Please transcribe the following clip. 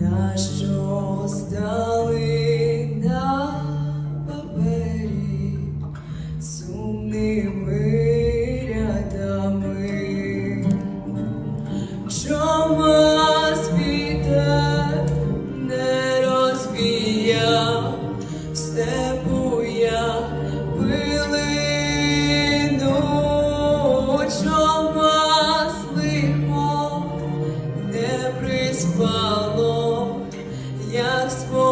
на що здали на папері сумними рядами, чому світе не розвія степуя. спало, як спало.